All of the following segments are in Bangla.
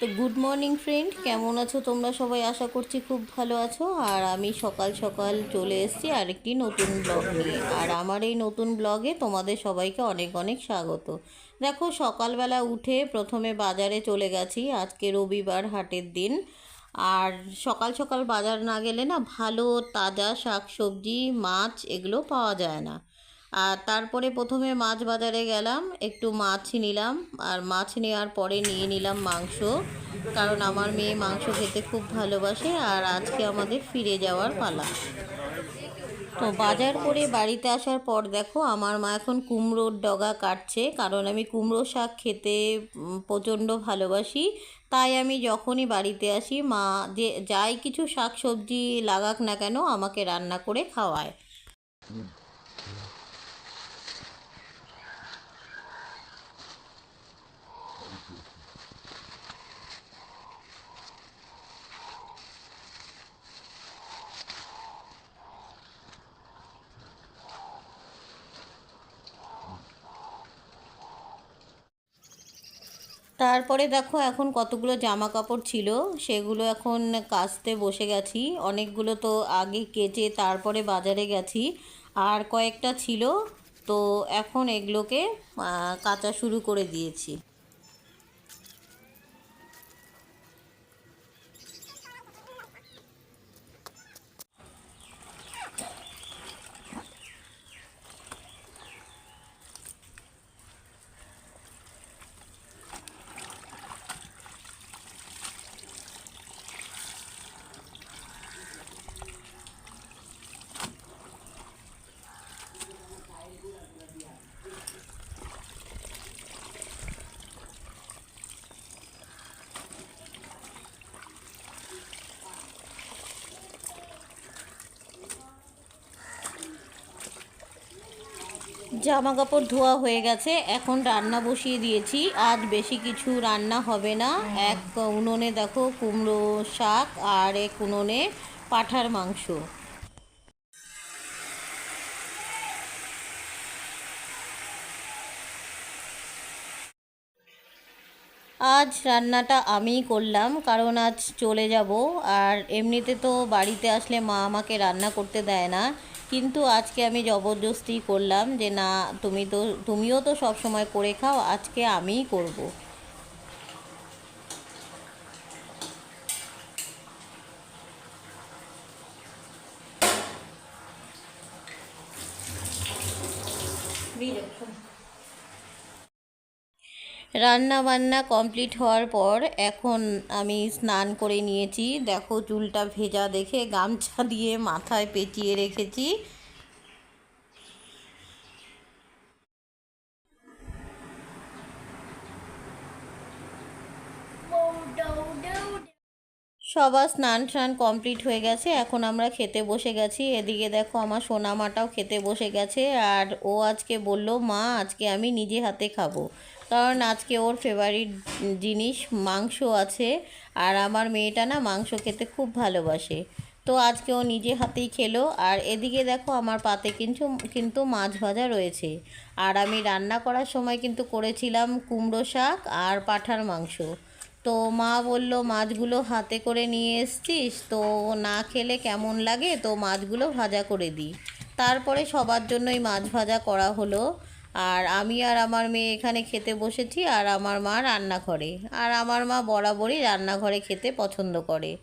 তো গুড মর্নিং ফ্রেন্ড, কেমন আছো তোমরা? সবাই আশা করছি খুব ভালো আছো। আর আমি সকাল সকাল চলে এসেছি আরেকটি নতুন ব্লগ নিয়ে। আর আমার এই নতুন ব্লগে তোমাদের সবাইকে অনেক অনেক স্বাগত। দেখো, সকালবেলা উঠে প্রথমে বাজারে চলে গেছি। আজকে রবিবার হাটের দিন। আর সকাল সকাল বাজার না গেলে না ভালো, তাজা শাক সবজি মাছ এগুলো পাওয়া যায় না। আর তারপরে প্রথমে মাছ বাজারে গেলাম, একটু মাছ নিলাম, আর মাছ নেওয়ার পরে নিয়ে নিলাম মাংস, কারণ আমার মেয়ে মাংস খেতে খুব ভালোবাসে আর আজকে আমাদের ফিরে যাওয়ার পালা। তো বাজার করে বাড়িতে আসার পর দেখো, আমার মা এখন কুমড়োর ডগা কাটছে, কারণ আমি কুমড়ো শাক খেতে প্রচণ্ড ভালোবাসি। তাই আমি যখনই বাড়িতে আসি, মা যে, যাই কিছু শাক সবজি লাগাক না কেন, আমাকে রান্না করে খাওয়ায়। তারপরে দেখো এখন কতগুলো জামা কাপড় ছিল, সেগুলো এখন কাচতে বসে গেছি। অনেকগুলো তো আগে কেচে তারপরে বাজারে গেছি। আর কয়েকটা ছিল, তো এখন এগুলোকে কাঁচা শুরু করে দিয়েছি। জামা কাপড় ধোয়া হয়ে গেছে এখন রান্না বসিয়ে দিয়েছি। আজ বেশি কিছু রান্না হবে না। এক উনুনে দেখো কুমড়ো শাক আর এক উনুনে পাঠার মাংস। আজ রান্নাটা আমিই করলাম কারণ আজ চলে যাব। আর এমনিতে তো বাড়িতে আসলে মা আমাকে রান্না করতে দেয় না। কিন্তু আজকে আমি জবরদস্তি করলাম যে না, তুমি তো, তুমিও তো সব সময় করে খাও, আজকে আমিই করব। রান্না বান্না কমপ্লিট হওয়ার পর এখন আমি স্নান করে নিয়েছি। দেখো চুলটা ভেজা দেখে গামছা দিয়ে মাথায় পেঁচিয়ে রেখেছি। সবার স্নান টান কমপ্লিট হয়ে গেছে। এখন আমরা খেতে বসে গেছি। এদিকে দেখো আমার সোনামাটাও খেতে বসে গেছে। আর ও আজকে বলল, মা, আজকে আমি নিজে হাতে খাব। কারণ আজকে ওর ফেভারিট জিনিস মাংস আছে। আর আমার মেয়েটা না মাংস খেতে খুব ভালোবাসে। তো আজকে ও নিজে হাতেই খেলো। আর এদিকে দেখো আমার পাতে কিন্তু কিন্তু মাছ ভাজা রয়েছে। আর আমি রান্না করার সময় কিন্তু করেছিলাম কুমড়ো শাক আর পাঁঠার মাংস। তো মা বলল, মাছগুলো হাতে করে নিয়ে এসছিস? তো না খেলে কেমন লাগে? তো মাছগুলো ভাজা করে দিই। তারপরে সবার জন্যই মাছ ভাজা করা হলো। আর আমি আর আমার মেয়ে এখানে খেতে বসেছি আর আমার মা রান্নাঘরে আর আমার মা বরাবরই রান্নাঘরে খেতে পছন্দ করে।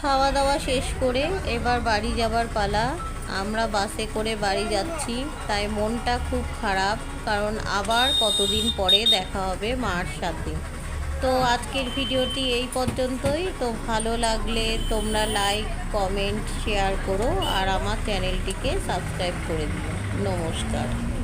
খাওয়া দাওয়া শেষ করে এবার বাড়ি যাবার পালা। আমরা বাসে করে বাড়ি যাচ্ছি, তাই মনটা খুব খারাপ, কারণ আবার কতদিন পরে দেখা হবে মার সাথে। তো আজকের ভিডিওটি এই পর্যন্তই। তো ভালো লাগলে তোমরা লাইক কমেন্ট শেয়ার করো আর আমার চ্যানেলটিকে সাবস্ক্রাইব করে দিও। নমস্কার।